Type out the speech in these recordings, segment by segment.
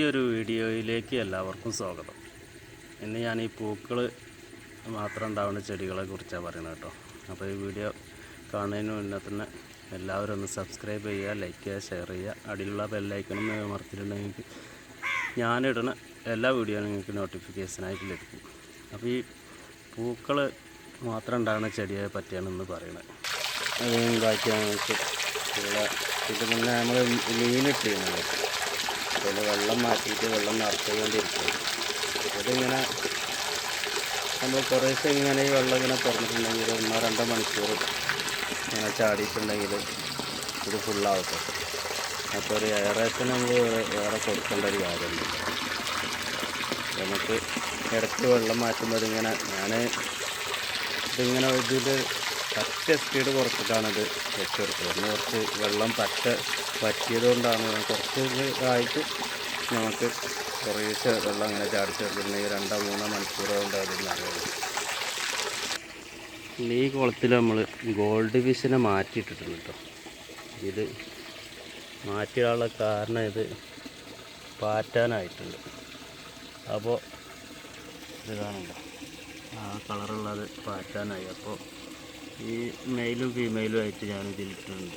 ഒരു വീഡിയോയിലേക്ക് എല്ലാവർക്കും സ്വാഗതം. ഇന്ന് ഞാൻ ഈ പൂക്കൾ മാത്രം ഉണ്ടാവുന്ന ചെടികളെ കുറിച്ചാണ് പറയുന്നത് കേട്ടോ. അപ്പോൾ ഈ വീഡിയോ കാണുന്നതിന് മുന്നേ തന്നെ എല്ലാവരും ഒന്ന് സബ്സ്ക്രൈബ് ചെയ്യുക ലൈക്ക് ചെയ്യുക ഷെയർ ചെയ്യുക. അടിയിലുള്ള ബെല്ലൈക്കണം മറത്തിട്ടുണ്ടെങ്കിൽ ഞാനിടുന്ന എല്ലാ വീഡിയോയും നിങ്ങൾക്ക് നോട്ടിഫിക്കേഷനായിട്ട് ലഭിക്കും. അപ്പോൾ ഈ പൂക്കൾ മാത്രം ഉണ്ടാകുന്ന ചെടിയെ പറ്റിയാണ് ഇന്ന് പറയുന്നത്. ബാക്കി നമുക്ക് ഇത് മുന്നേ നമ്മൾ മീനിട്ടിരുന്നത് അതിൽ വെള്ളം മാറ്റിയിട്ട് വെള്ളം നിറച്ചുകൊണ്ടിരിക്കും. അതിങ്ങനെ നമ്മൾ കുറേശ്ശെ ഇങ്ങനെ ഈ വെള്ളം ഇങ്ങനെ തുറന്നിട്ടുണ്ടെങ്കിൽ ഒന്നോ രണ്ടോ മണിക്കൂർ ഇങ്ങനെ ചാടിയിട്ടുണ്ടെങ്കിൽ ഇത് ഫുള്ളാവട്ടെ അപ്പോൾ ഒരു എയറേഷൻ നമ്മൾ വേറെ കൊടുക്കേണ്ട ഒരു കാര്യമുണ്ട് നമുക്ക് ഇടയ്ക്ക് വെള്ളം മാറ്റുമ്പോൾ ഇതിങ്ങനെ ഞാൻ ഇതിങ്ങനെ ഇതിൽ പറ്റ സ്പീഡ് കുറച്ചിട്ടാണിത് വെച്ചെടുത്തത്. ഒന്ന് കുറച്ച് വെള്ളം പറ്റ പറ്റിയത് കൊണ്ടാണ് കുറച്ച് ഇതായിട്ട് നമുക്ക് കുറേശ്ശെ വെള്ളം അങ്ങനെ ചാടിച്ചെടുത്തിട്ടുണ്ടെങ്കിൽ രണ്ടോ മൂന്നോ മണിക്കൂർ കൊണ്ട് അത് നിറയുള്ളൂ ഈ കുളത്തിൽ നമ്മൾ ഗോൾഡ് ഫിഷിനെ മാറ്റിയിട്ടിട്ടുണ്ട് കേട്ടോ ഇത് മാറ്റിയുള്ള കാരണം ഇത് പാറ്റാനായിട്ടുണ്ട്. അപ്പോൾ ഇത് കാണുന്നുണ്ടോ? ആ കളറുള്ളത് പാറ്റാനായി. അപ്പോൾ ഈ മെയിലും ഫീമെയിലും ആയിട്ട് ഞാൻ ഇതിലിട്ടുണ്ട്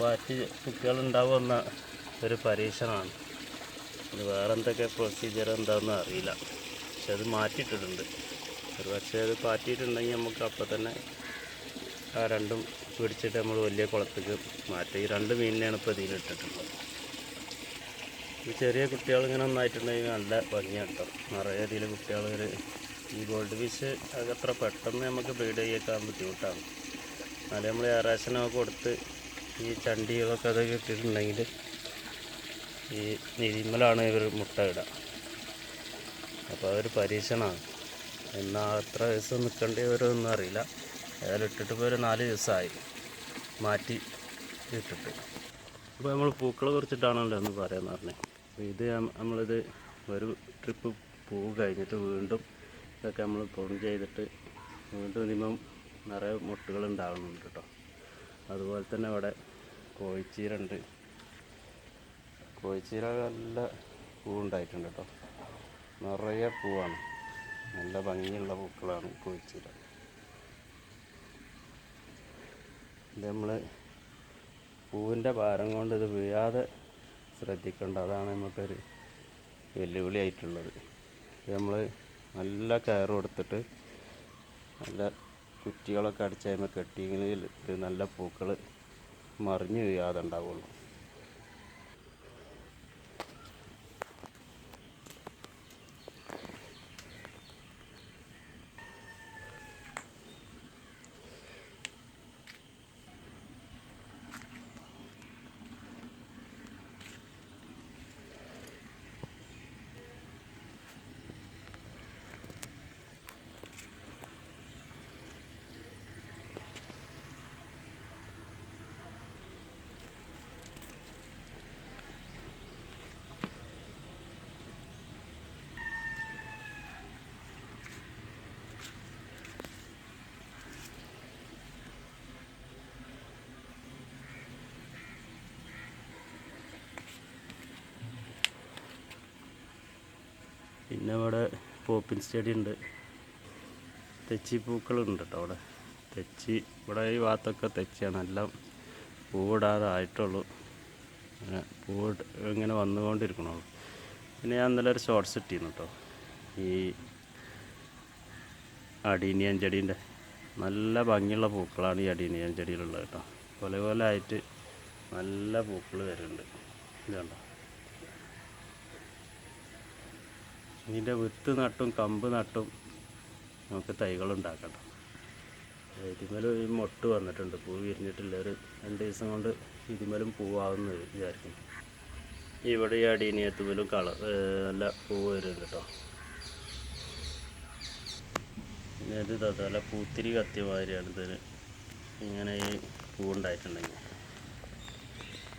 പാറ്റ് കുട്ടികളുണ്ടാവുമെന്ന ഒരു പരീക്ഷണമാണ്. അത് വേറെ എന്തൊക്കെ പ്രൊസീജിയർ എന്താണെന്ന് അറിയില്ല. പക്ഷെ അത് മാറ്റിയിട്ടിട്ടുണ്ട്. ഒരു പക്ഷേ അത് പാറ്റിയിട്ടുണ്ടെങ്കിൽ നമുക്ക് അപ്പം തന്നെ ആ രണ്ടും പിടിച്ചിട്ട് നമ്മൾ വലിയ കുളത്തേക്ക് മാറ്റി. ഈ രണ്ട് മീനിനെയാണ് ഇപ്പോൾ ഇതിലിട്ടിട്ടുള്ളത് ഈ ചെറിയ കുട്ടികൾ ഇങ്ങനെ ഒന്നായിട്ടുണ്ടെങ്കിൽ നല്ല ഭംഗിയാണ് കേട്ടോ നിറയെ ഇതിൽ കുട്ടികൾ ഒരു ഈ ഗോൾഡ് ഫിഷ് അതത്ര പെട്ടെന്ന് നമുക്ക് ബ്രീഡ് ചെയ്യാൻ ബുദ്ധിമുട്ടാണ്. എന്നാലും നമ്മൾ ഏറാശനൊക്കെ കൊടുത്ത് ഈ ചണ്ടികളൊക്കെ അതൊക്കെ ഇട്ടിട്ടുണ്ടെങ്കിൽ ഈ നിരിമലാണ് ഇവർ മുട്ട ഇടുക അപ്പോൾ അതൊരു പരീക്ഷണമാണ്. എന്നാൽ എത്ര ദിവസം നിൽക്കേണ്ടി വരുമെന്ന് അറിയില്ല. ഏതായാലും ഇട്ടിട്ട് ഇപ്പോൾ ഒരു നാല് ദിവസമായി മാറ്റി ഇട്ടിട്ട്. അപ്പോൾ നമ്മൾ പൂക്കളെ കുറിച്ചിട്ടാണല്ലോ എന്ന് പറയാമെന്ന് പറഞ്ഞത് അപ്പോൾ ഇത് നമ്മളിത് ഒരു ട്രിപ്പ് പൂ കഴിഞ്ഞിട്ട് വീണ്ടും ഇതൊക്കെ നമ്മൾ പൊൺ ചെയ്തിട്ട് വീണ്ടും മിനിമം നിറയെ മുട്ടുകൾ ഉണ്ടാകുന്നുണ്ട് കേട്ടോ. അതുപോലെ തന്നെ ഇവിടെ കോഴിച്ചീര ഉണ്ട്. കോഴിച്ചീര നല്ല പൂവുണ്ടായിട്ടുണ്ട് കേട്ടോ. നിറയെ പൂവാണ്. നല്ല ഭംഗിയുള്ള പൂക്കളാണ് കോഴിച്ചീര. ഇത് നമ്മൾ പൂവിന്റെ ഭാരം കൊണ്ട് ഇത് വീഴാതെ ശ്രദ്ധിക്കേണ്ട അതാണ് നമുക്കൊരു വെല്ലുവിളിയായിട്ടുള്ളത്. നമ്മൾ നല്ല കയർ കൊടുത്തിട്ട് നല്ല കുറ്റികളൊക്കെ അടിച്ച് കഴിയുമ്പോൾ കെട്ടിയെങ്കിൽ നല്ല പൂക്കൾ മറിഞ്ഞ് വീഴാതെ ഉണ്ടാവുള്ളൂ. പിന്നെ അവിടെ പോപ്പിൻ സ്റ്റഡി ഉണ്ട്. തെച്ചി പൂക്കളുണ്ട് കേട്ടോ അവിടെ. തെച്ചി ഇവിടെ ഈ ഭാഗത്തൊക്കെ തെച്ചിയാണ്. എല്ലാം പൂവിടാതെ ആയിട്ടുള്ളൂ അങ്ങനെ പൂവ് ഇങ്ങനെ വന്നുകൊണ്ടിരിക്കണുള്ളൂ പിന്നെ ഞാൻ ഇന്നലെ ഒരു ഷോർട്ട്സ് ഇട്ടിരുന്നു കേട്ടോ ഈ അടീനിയൻ ചെടീന്റെ. നല്ല ഭംഗിയുള്ള പൂക്കളാണ് ഈ അടീനിയൻ ചെടിയിലുള്ളത് കേട്ടോ പോലെ പോലെ ആയിട്ട് നല്ല പൂക്കൾ വരുന്നുണ്ട്. ഇത് കണ്ടോ ഇതിന്റെ വിത്ത് നട്ടും കമ്പ് നട്ടും നമുക്ക് തൈകൾ ഉണ്ടാക്കണം ഇതിമേലും ഈ മൊട്ട് വന്നിട്ടുണ്ട്. പൂ വിരിഞ്ഞിട്ടില്ല ഒരു രണ്ട് ദിവസം കൊണ്ട് ഇതിമേലും പൂവാകുന്ന വിചാരിക്കും ഇവിടെ ഈ അടീനിയത്തുമേലും കളർ നല്ല പൂവ് വരും കേട്ടോ. ഇത് തല പൂത്തിരി കത്തിയ മാതിരിയാണ് ഇതിന് ഇങ്ങനെ ഈ പൂവുണ്ടായിട്ടുണ്ടെങ്കിൽ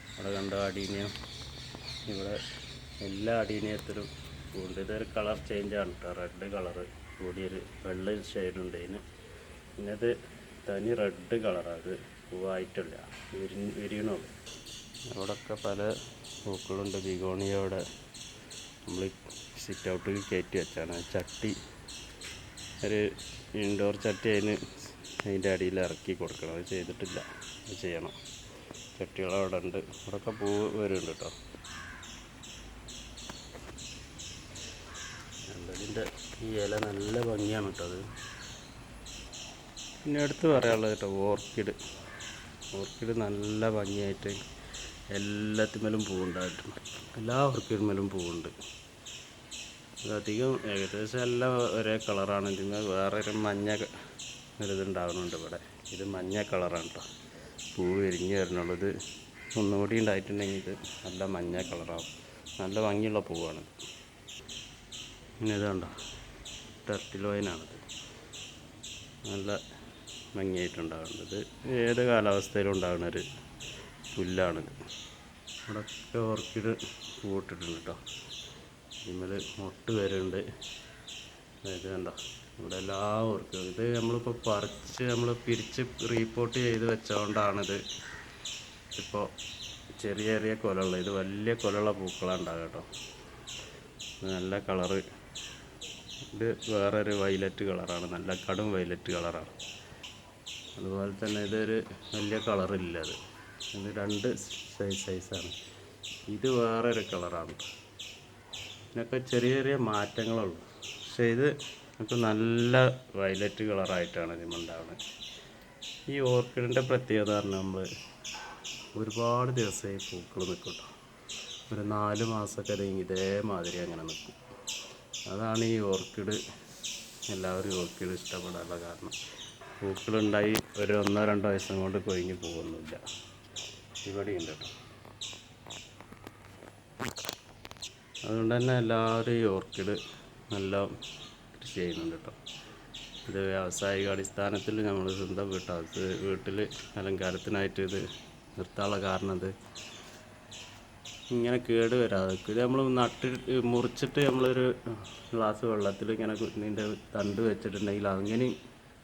ഇവിടെ കണ്ട അടീനിയം? ഇവിടെ എല്ലാ അടീനിയത്തിലും ഒരു കളർ ചേഞ്ച് ആണ് കേട്ടോ റെഡ് കളറ് കൂടിയൊരു വെള്ള ഷെയ്ഡുണ്ട് ഇതിന് പിന്നെ അത് തനി റെഡ് കളറാണ് പൂവായിട്ടില്ല വിരി വിരിയണുള്ളൂ. അവിടെയൊക്കെ പല പൂക്കളുണ്ട്. ബിഗോണിയോടെ നമ്മൾ സിറ്റ് ഔട്ടിൽ കയറ്റി വെച്ചാണ്. ചട്ടി ഒരു ഇൻഡോർ ചട്ടി അതിന് അതിന്റെ അടിയിൽ ഇറക്കി കൊടുക്കണം. അത് ചെയ്തിട്ടില്ല. അത് ചെയ്യണം. ചട്ടികൾ അവിടെ ഉണ്ട്. അവിടെയൊക്കെ പൂവ് വരുന്നുണ്ട് കേട്ടോ ഇതിന്റെ ഈ ഇല നല്ല ഭംഗിയാണ് കേട്ടോ അത്. പിന്നെ അടുത്ത് പറയാനുള്ളത് കേട്ടോ ഓർക്കിഡ്. ഓർക്കിഡ് നല്ല ഭംഗിയായിട്ട് എല്ലാത്തിന്മേലും പൂവുണ്ടായിട്ടുണ്ട്. എല്ലാ ഓർക്കിഡ്മേലും പൂവുണ്ട്. അധികം ഏകദേശം എല്ലാം ഒരേ കളറാണ്. ഇതിന് വേറെ ഒരു മഞ്ഞ ഒരിതുണ്ടാകുന്നുണ്ട് ഇവിടെ. ഇത് മഞ്ഞ കളറാണ് കേട്ടോ. പൂ വിരിഞ്ഞ് വരണുള്ളൂ. ഇത് ഒന്നുകൂടി ഉണ്ടായിട്ടുണ്ടെങ്കിൽ ഇത് നല്ല മഞ്ഞ കളറാവും. നല്ല ഭംഗിയുള്ള പൂവാണ് പിന്നെ ഇതുണ്ടോ? ടെർട്ടിലോയിനാണിത് നല്ല ഭംഗിയായിട്ടുണ്ടാകുന്നത്. ഏത് കാലാവസ്ഥയിലും ഉണ്ടാകുന്ന ഒരു പുല്ലാണിത്. ഇവിടെയൊക്കെ ഓർക്കിഡ് പൂട്ടിട്ടുണ്ട് കേട്ടോ. ഇതിന്മേൽ മൊട്ട് വരുന്നുണ്ട്. അതായത് കണ്ടോ ഇവിടെ എല്ലാ ഓർക്കും ഇത് നമ്മളിപ്പോൾ പറിച്ച് നമ്മൾ പിരിച്ച് റീപ്പോർട്ട് ചെയ്ത് വെച്ചതുകൊണ്ടാണിത് ഇപ്പോൾ ചെറിയ ചെറിയ കൊലയുള്ള ഇത് വലിയ കൊലയുള്ള പൂക്കളാണ് ഉണ്ടാകുക കേട്ടോ. നല്ല കളറ് ഇത് വേറൊരു വൈലറ്റ് കളറാണ് നല്ല കടും വൈലറ്റ് കളറാണ് അതുപോലെ തന്നെ ഇതൊരു വലിയ കളറില്ല അത്. ഇത് രണ്ട് സൈസ് സൈസാണ് ഇത് വേറൊരു കളറാണ് ഇതിനൊക്കെ ചെറിയ ചെറിയ മാറ്റങ്ങളുള്ളൂ പക്ഷേ ഇത് നമുക്ക് നല്ല വയലറ്റ് കളറായിട്ടാണ് ഇതിമുണ്ടാവുന്നത് ഈ ഓർക്കിഡിന്റെ പ്രത്യേകത പറഞ്ഞാൽ നമ്മൾ ഒരുപാട് ദിവസമായി പൂക്കൾ നിൽക്കും ഒരു നാല് മാസമൊക്കെ ഇതേമാതിരി അങ്ങനെ നിൽക്കും. അതാണ് ഈ ഓർക്കിഡ്. എല്ലാവരും ഓർക്കിഡ് ഇഷ്ടപ്പെടാനുള്ള കാരണം. പൂക്കളുണ്ടായി ഒരു ഒന്നോ രണ്ടോ ദിവസം കൊണ്ട് കൊഴിഞ്ഞു പോകുന്നില്ല. ഇവിടെ ഉണ്ട് കേട്ടോ. അതുകൊണ്ട് തന്നെ എല്ലാവരും ഈ ഓർക്കിഡ് നല്ല കൃഷി ചെയ്യുന്നുണ്ട് കേട്ടോ. ഇത് വ്യാവസായിക അടിസ്ഥാനത്തിൽ നമ്മൾ സ്വന്തം വീട്ടിൽ അലങ്കാരത്തിനായിട്ട് ഇത് നിർത്താനുള്ള കാരണം ഇത് ഇങ്ങനെ കേട് വരാതെ. ഇത് നമ്മൾ നട്ട് മുറിച്ചിട്ട് നമ്മളൊരു ഗ്ലാസ് വെള്ളത്തിൽ ഇങ്ങനെ ഇതിന്റെ തണ്ട് വെച്ചിട്ടുണ്ടെങ്കിൽ അങ്ങനെ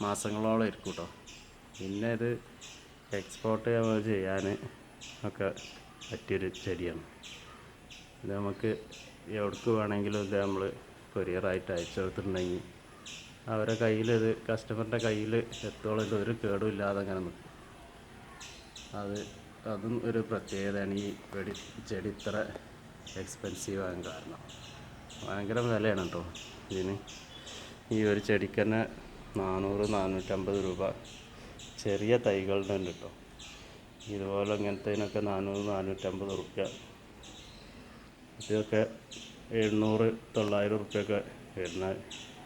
മാസങ്ങളോളം ഇരിക്കും കേട്ടോ പിന്നെ ഇത് എക്സ്പോർട്ട് ചെയ്യാൻ ഒക്കെ പറ്റിയൊരു ചെടിയാണ്. ഇത് നമുക്ക് എവിടേക്ക് വേണമെങ്കിലും ഇത് നമ്മൾ കൊറിയറായിട്ട് അയച്ചു കൊടുത്തിട്ടുണ്ടെങ്കിൽ അവരെ കയ്യിൽ ഇത് കസ്റ്റമറിന്റെ കയ്യിൽ എത്തോളം ഒരു കേടും ഇല്ലാതെ അങ്ങനെ നിൽക്കും അത് അതും ഒരു പ്രത്യേകതയാണ് ഈ വെടി ചെടി ഇത്ര എക്സ്പെൻസീവ് ആകാൻ കാരണം. ഭയങ്കര വിലയാണ് കേട്ടോ ഇതിന്. ഈ ഒരു ചെടിക്ക് തന്നെ നാനൂറ് നാനൂറ്റമ്പത് രൂപ. ചെറിയ തൈകളുടെ ഉണ്ട് കേട്ടോ ഇതുപോലെ ഇങ്ങനത്തേനൊക്കെ നാനൂറ് നാനൂറ്റമ്പത് റുപ്യ. ഇതൊക്കെ എഴുന്നൂറ് തൊള്ളായിരം റുപ്യൊക്കെ വരുന്ന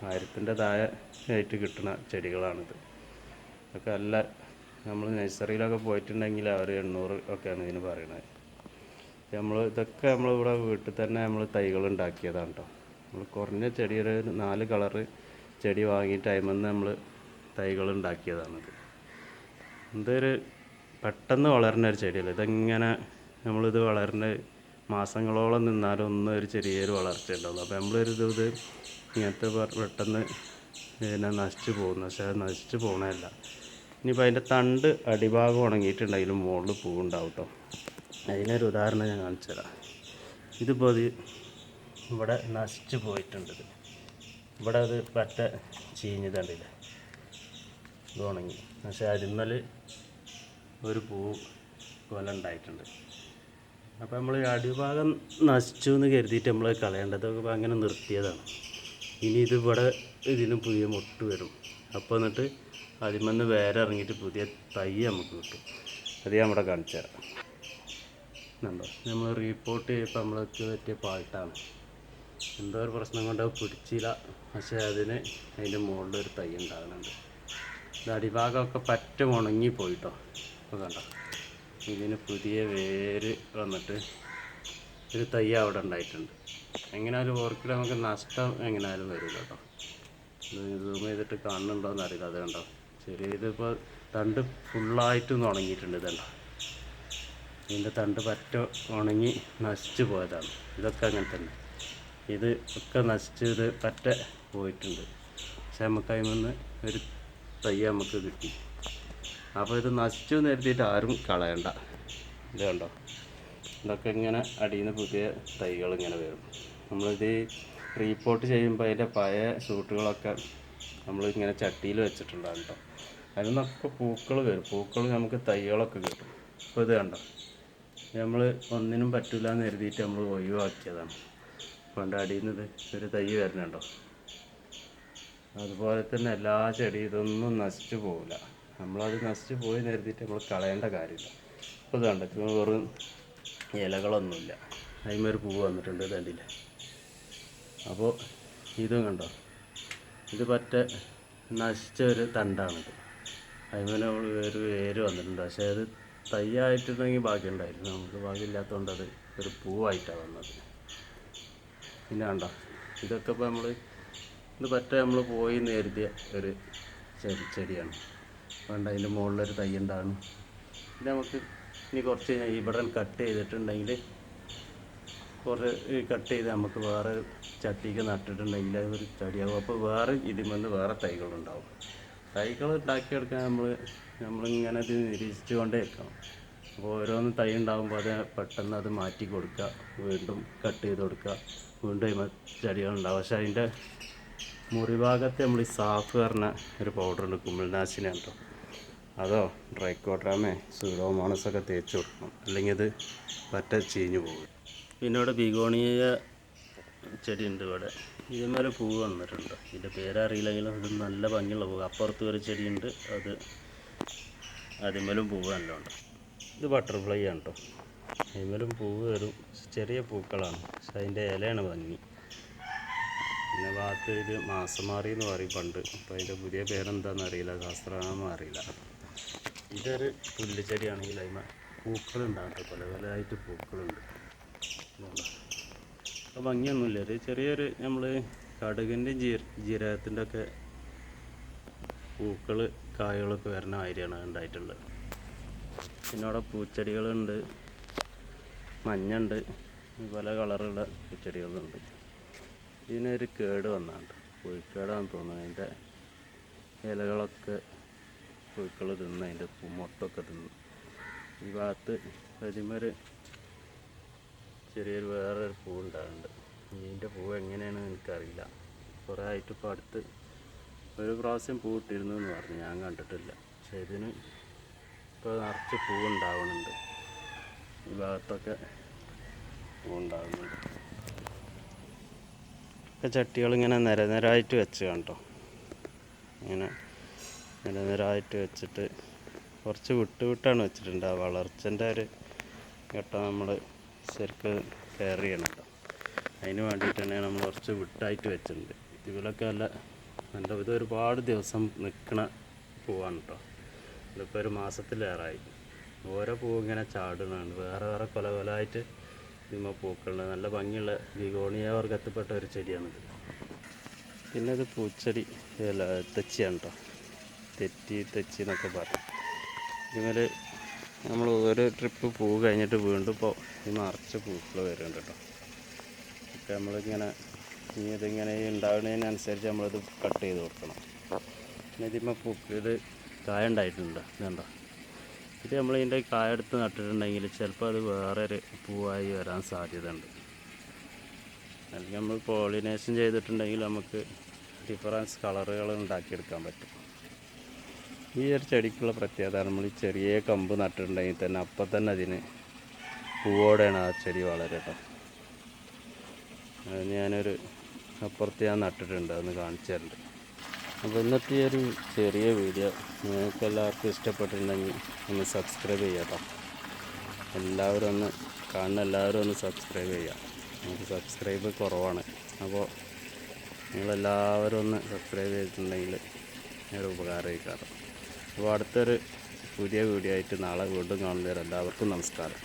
ആയിരത്തിന്റെ താഴെ ആയിട്ട് കിട്ടുന്ന ചെടികളാണിത്. ഇതൊക്കെ നല്ല നമ്മൾ നഴ്സറിയിലൊക്കെ പോയിട്ടുണ്ടെങ്കിൽ അവർ എണ്ണൂറ് ഒക്കെയാണ് ഇതിന് പറയുന്നത് നമ്മൾ ഇതൊക്കെ നമ്മളിവിടെ വീട്ടിൽ തന്നെ നമ്മൾ തൈകൾ ഉണ്ടാക്കിയതാണ് കേട്ടോ നമ്മൾ കുറഞ്ഞ ചെടി ഒരു നാല് കളറ് ചെടി വാങ്ങിയിട്ട് അതിമെന്ന് നമ്മൾ തൈകൾ ഉണ്ടാക്കിയതാണിത് ഇതൊരു പെട്ടെന്ന് വളരുന്ന ഒരു ചെടിയല്ല? ഇതെങ്ങനെ നമ്മളിത് വളരുന്ന മാസങ്ങളോളം നിന്നാലും ഒന്നും ഒരു ചെറിയൊരു വളർച്ച ഉണ്ടാവുള്ളൂ. അപ്പോൾ നമ്മളൊരു ഇത് ഇങ്ങനത്തെ പെട്ടെന്ന് പിന്നെ നശിച്ചു പോകുന്നു. പക്ഷേ അത് നശിച്ചു പോകണമല്ല ഇനിയിപ്പോൾ അതിന്റെ തണ്ട് അടിഭാഗം ഉണങ്ങിയിട്ടുണ്ടെങ്കിലും മുകളിൽ പൂവുണ്ടാവും കേട്ടോ അതിനൊരു ഉദാഹരണം ഞാൻ കാണിച്ചു തരാം. ഇതിപ്പോൾ അത് ഇവിടെ നശിച്ചു പോയിട്ടുണ്ട്. ഇവിടെ അത് പറ്റ ചീഞ്ഞതണ്ടില്ല ഇത്. ഉണങ്ങി. പക്ഷേ അതിന്മേൽ ഒരു പൂ കൊല ഉണ്ടായിട്ടുണ്ട്. അപ്പോൾ നമ്മൾ അടിഭാഗം നശിച്ചു എന്ന് കരുതിയിട്ട് നമ്മൾ കളയേണ്ടത് അങ്ങനെ നിർത്തിയതാണ്. ഇനി ഇത് ഇവിടെ ഇതിന് പുതിയ മുട്ട് വരും. അപ്പോൾ എന്നിട്ട് അതിന്മേന്ന് വേറെ ഇറങ്ങിയിട്ട് പുതിയ തൈ നമുക്ക് കിട്ടും. അത് ഞാൻ ഇവിടെ കാണിച്ചു തരാം. കണ്ടോ? നമ്മൾ റീപ്പോർട്ട് ചെയ്യപ്പോൾ നമ്മൾക്ക് പറ്റിയ പാട്ടാണ്. എന്തോ ഒരു പ്രശ്നം കൊണ്ട് പിടിച്ചില്ല. പക്ഷേ അതിന് അതിന്റെ മുകളിൽ ഒരു തൈ ഉണ്ടാകുന്നുണ്ട്. ഇത് അടിഭാഗമൊക്കെ പറ്റ ഉണങ്ങി പോയിട്ടോ. അപ്പോൾ കണ്ടോ? ഇതിന് പുതിയ വേര് വന്നിട്ട് ഒരു തൈ അവിടെ ഉണ്ടായിട്ടുണ്ട്. എങ്ങനെയാലും ഓർക്കിഡ് നമുക്ക് നഷ്ടം എങ്ങനെയാലും വരില്ല കേട്ടോ ഇത് സൂം ചെയ്തിട്ട് കാണുന്നുണ്ടോ എന്നറിയില്ല അത് കണ്ടോ? ചെറിയ ഇതിപ്പോൾ തണ്ട് ഫുള്ളായിട്ടും ഉണങ്ങിയിട്ടുണ്ട് ഇതല്ല. ഇതിന്റെ തണ്ട് പറ്റ ഉണങ്ങി നശിച്ചു പോയതാണ്. ഇതൊക്കെ അങ്ങനെ തന്നെ. ഇത് ഒക്കെ നശിച്ച് ഇത് പറ്റ പോയിട്ടുണ്ട്. പക്ഷെ നമുക്ക് അതിൽ നിന്ന് ഒരു തൈ നമുക്ക് കിട്ടി. അപ്പോൾ ഇത് നശിച്ചു എന്ന് കരുതിയിട്ട് ആരും കളയണ്ട. ഇത് കണ്ടോ? ഇതൊക്കെ ഇങ്ങനെ അടിയിൽ നിന്ന് പുതിയ തൈകൾ ഇങ്ങനെ വരും. നമ്മളിത് റീപോർട്ട് ചെയ്യുമ്പോൾ അതിന്റെ പഴയ ഷൂട്ടുകളൊക്കെ നമ്മളിങ്ങനെ ചട്ടിയിൽ വെച്ചിട്ടുണ്ടാകും കേട്ടോ. അതിൽ നിന്നൊക്കെ പൂക്കൾ വരും പൂക്കൾ നമുക്ക് തൈകളൊക്കെ കിട്ടും. ഇപ്പോൾ ഇത് കണ്ട? നമ്മൾ ഒന്നിനും പറ്റില്ല എന്ന് കരുതിയിട്ട് നമ്മൾ ഒഴിവാക്കിയതാണ്. പണ്ട് അടിയിൽ നിന്ന് ഒരു തൈ വരുന്നുണ്ടോ? അതുപോലെ തന്നെ എല്ലാ ചെടിയും ഇതൊന്നും നശിച്ചു പോകില്ല നമ്മളത് നശിച്ചു പോയി എന്ന് കരുതിയിട്ട് നമ്മൾ കളയേണ്ട കാര്യമില്ല. ഇപ്പോൾ ഇത് കണ്ട? വെറും ഇലകളൊന്നുമില്ല. അതിന്മേൽ പൂവ് വന്നിട്ടുണ്ട് ഇതണ്ടില്ല അപ്പോൾ ഇതും കണ്ടോ? ഇത് പറ്റ നശിച്ച ഒരു തണ്ടാണിത്. അതിന്മേൽ നമ്മൾ ഒരു വേര് വന്നിട്ടുണ്ട്. പക്ഷേ അത് തയ്യായിട്ടുണ്ടെങ്കിൽ ഭാഗ്യമുണ്ടായിരുന്നു. നമുക്ക് ഭാഗ്യമില്ലാത്തതുകൊണ്ട് അത് ഒരു പൂവായിട്ടാണ് വന്നത്. പിന്നെ കണ്ടോ? ഇതൊക്കെ ഇപ്പോൾ നമ്മൾ ഇത് പറ്റ നമ്മൾ പോയി നേരിയ ഒരു ചെടി ചെടിയാണ്. വേണ്ട അതിന്റെ മുകളിലൊരു തൈ ഉണ്ടാകും ഇത് നമുക്ക് ഇനി കുറച്ച് ഇവിടെ കട്ട് ചെയ്തിട്ടുണ്ടെങ്കിൽ കുറച്ച് കട്ട് ചെയ്ത് നമുക്ക് വേറെ ചട്ടിക്ക് നട്ടിട്ടുണ്ടെങ്കിൽ അതൊരു ചെടിയാകും അപ്പോൾ വേറെ ഇതിൽ വേറെ തൈകളുണ്ടാവും. തൈകൾ ഉണ്ടാക്കിയെടുക്കാൻ നമ്മൾ നമ്മളിങ്ങനെ ഇത് നിരീക്ഷിച്ചു കൊണ്ടേ ഇരിക്കണം. അപ്പോൾ ഓരോന്ന് തൈ ഉണ്ടാകുമ്പോൾ അത് പെട്ടെന്ന് അത് മാറ്റി കൊടുക്കുക. വീണ്ടും കട്ട് ചെയ്ത് കൊടുക്കുക. വീണ്ടും ചെടികൾ ഉണ്ടാവും പക്ഷേ അതിന്റെ മുറിഭാഗത്ത് നമ്മൾ ഈ സാഫ് പറഞ്ഞ ഒരു പൗഡർ ഉണ്ട് കുമിൾനാശിനി കേട്ടോ അതോ ഡ്രൈക്കോട്രാമേ സൂഡോമോണസ് ഒക്കെ തേച്ച് കൊടുക്കണം. അല്ലെങ്കിൽ അത് പറ്റ ചീഞ്ഞു പോകും. പിന്നെ ഇവിടെ ബിഗോണിയ ചെടി ഉണ്ട് ഇവിടെ. ഇതിന്മേലെ പൂവ് വന്നിട്ടുണ്ട്. ഇതിന്റെ പേരറിയില്ലെങ്കിലും ഇത് നല്ല ഭംഗിയുള്ള പൂവ്. അപ്പുറത്ത് ഒരു ചെടിയുണ്ട്. അത് അതിന്മേലും പൂവ് നല്ലതുണ്ട് ഇത് ബട്ടർഫ്ലൈ ആണ് കേട്ടോ അതിന്മേലും പൂവ് വരും. ചെറിയ പൂക്കളാണ്. പക്ഷെ അതിന്റെ ഇലയാണ് ഭംഗി. പിന്നെ ഭാഗത്ത് ഇത് മാസമാറി എന്ന് പറയും പണ്ട്. അപ്പോൾ അതിന്റെ പുതിയ പേരെന്താണെന്ന് അറിയില്ല. ശാസ്ത്രനാമം അറിയില്ല. ഇതൊരു പുല്ലുചെടിയാണെങ്കിൽ അതിന് പൂക്കളുണ്ടാകും കേട്ടോ പല ആയിട്ട് പൂക്കളുണ്ട്. ഭംഗിയൊന്നുമില്ല. ഒരു ചെറിയൊരു നമ്മൾ കടുകിന്റെ ജീ ജീരകത്തിന്റെ ഒക്കെ പൂക്കൾ കായകളൊക്കെ വരുന്ന മാതിരിയാണ് ഉണ്ടായിട്ടുള്ളത്. പിന്നെ അവിടെ പൂച്ചെടികളുണ്ട് മഞ്ഞുണ്ട് പല കളറുള്ള പൂച്ചെടികളുണ്ട്. ഇതിനൊരു കേട് വന്നാണ്ട് പുഴുക്കേടാന്ന് തോന്നുന്നു. അതിന്റെ ഇലകളൊക്കെ പുഴുക്കൾ തിന്ന് അതിന്റെ മൊട്ടൊക്കെ തിന്ന്. ഈ ഭാഗത്ത് അതിമൊരു ചെറിയൊരു വേറൊരു പൂ ഉണ്ടാകുന്നുണ്ട് ഇതിന്റെ പൂവ് എങ്ങനെയാണെന്ന് എനിക്കറിയില്ല. കുറേ ആയിട്ട് ഇപ്പോൾ അടുത്ത് ഒരു പ്രാവശ്യം പൂ ഇട്ടിരുന്നു എന്ന് പറഞ്ഞു. ഞാൻ കണ്ടിട്ടില്ല. പക്ഷേ ഇതിന് ഇപ്പോൾ നിറച്ച് പൂ ഉണ്ടാവുന്നുണ്ട് ഈ ഭാഗത്തൊക്കെ പൂ ഉണ്ടാകുന്നുണ്ട് ഒക്കെ ചട്ടികൾ ഇങ്ങനെ നിരനിരായിട്ട് വെച്ച് കണ്ടോ? ഇങ്ങനെ നിരനിരായിട്ട് വെച്ചിട്ട് കുറച്ച് വിട്ട് വിട്ടാണ് വെച്ചിട്ടുണ്ട്. ആ വളർച്ചന്റെ ഒരു ഘട്ടം നമ്മൾ ശരിക്ക് കെയർ ചെയ്യണം കേട്ടോ അതിന് വേണ്ടിയിട്ട് തന്നെ നമ്മൾ കുറച്ച് വിട്ടായിട്ട് വെച്ചിട്ടുണ്ട്. ഇതിലൊക്കെ നല്ല നല്ല ഇത് ഒരുപാട് ദിവസം നിൽക്കണ പൂവാണ് കേട്ടോ ഇതിപ്പോൾ ഒരു മാസത്തിലേറായി ഓരോ പൂവ് ഇങ്ങനെ ചാടുന്നതാണ്. വേറെ വേറെ കൊല കൊലമായിട്ട് ഇതിമ പൂക്കളുണ്ട്. നല്ല ഭംഗിയുള്ള ബിഗോണിയ വർഗത്തിൽപ്പെട്ട ഒരു ചെടിയാണിത്. പിന്നെ ഇത് പൂച്ചെടി തെച്ചിയാണ് കേട്ടോ തെറ്റി തെച്ചി എന്നൊക്കെ പറയും. ഇതിമേൽ നമ്മൾ ഒരു ട്രിപ്പ് പൂ കഴിഞ്ഞിട്ട് വീണ്ടും ഇപ്പോൾ ഈ നിറച്ച് പൂക്കൾ വരുന്നുണ്ട് കേട്ടോ. ഒക്കെ നമ്മളിങ്ങനെ ഇനി ഇതിങ്ങനെ ഉണ്ടാവുന്നതിനനുസരിച്ച് നമ്മളിത് കട്ട് ചെയ്ത് കൊടുക്കണം. പിന്നെ ഇതിപ്പോൾ പൂക്കൾ കായ ഉണ്ടായിട്ടുണ്ട് ഇതുണ്ടോ ഇത് നമ്മൾ ഇതിന്റെ കായ എടുത്ത് നട്ടിട്ടുണ്ടെങ്കിൽ ചിലപ്പോൾ അത് വേറെ ഒരു പൂവായി വരാൻ സാധ്യതയുണ്ട്. അല്ലെങ്കിൽ നമ്മൾ പോളിനേഷൻ ചെയ്തിട്ടുണ്ടെങ്കിൽ നമുക്ക് ഡിഫറൻസ് കളറുകൾ ഉണ്ടാക്കിയെടുക്കാൻ പറ്റും. ഈ ഒരു ചെടിക്കുള്ള പ്രത്യേകത നമ്മൾ ഈ ചെറിയ കമ്പ് നട്ടിട്ടുണ്ടെങ്കിൽ തന്നെ അപ്പം തന്നെ അതിന് പൂവോടെയാണ് ആ ചെടി വളരട്ടെ അത് ഞാനൊരു അപ്പുറത്ത് ഞാൻ നട്ടിട്ടുണ്ട് അതൊന്ന് കാണിച്ചു തരുന്നുണ്ട് അപ്പോൾ ഇന്നത്തെ ഒരു ചെറിയ വീഡിയോ നിങ്ങൾക്ക് എല്ലാവർക്കും ഇഷ്ടപ്പെട്ടിട്ടുണ്ടെങ്കിൽ ഒന്ന് സബ്സ്ക്രൈബ് ചെയ്യാം കേട്ടോ. എല്ലാവരും ഒന്ന് കാണുന്ന എല്ലാവരും ഒന്ന് സബ്സ്ക്രൈബ് ചെയ്യുക. നമുക്ക് സബ്സ്ക്രൈബ് കുറവാണ്. അപ്പോൾ നിങ്ങളെല്ലാവരും ഒന്ന് സബ്സ്ക്രൈബ് ചെയ്തിട്ടുണ്ടെങ്കിൽ ഒരു ഉപകാരമായിക്കാറ് അപ്പോൾ അടുത്തൊരു പുതിയ വീഡിയോ ആയിട്ട് നാളെ വീണ്ടും കാണുന്നവരെല്ലാവർക്കും നമസ്കാരം.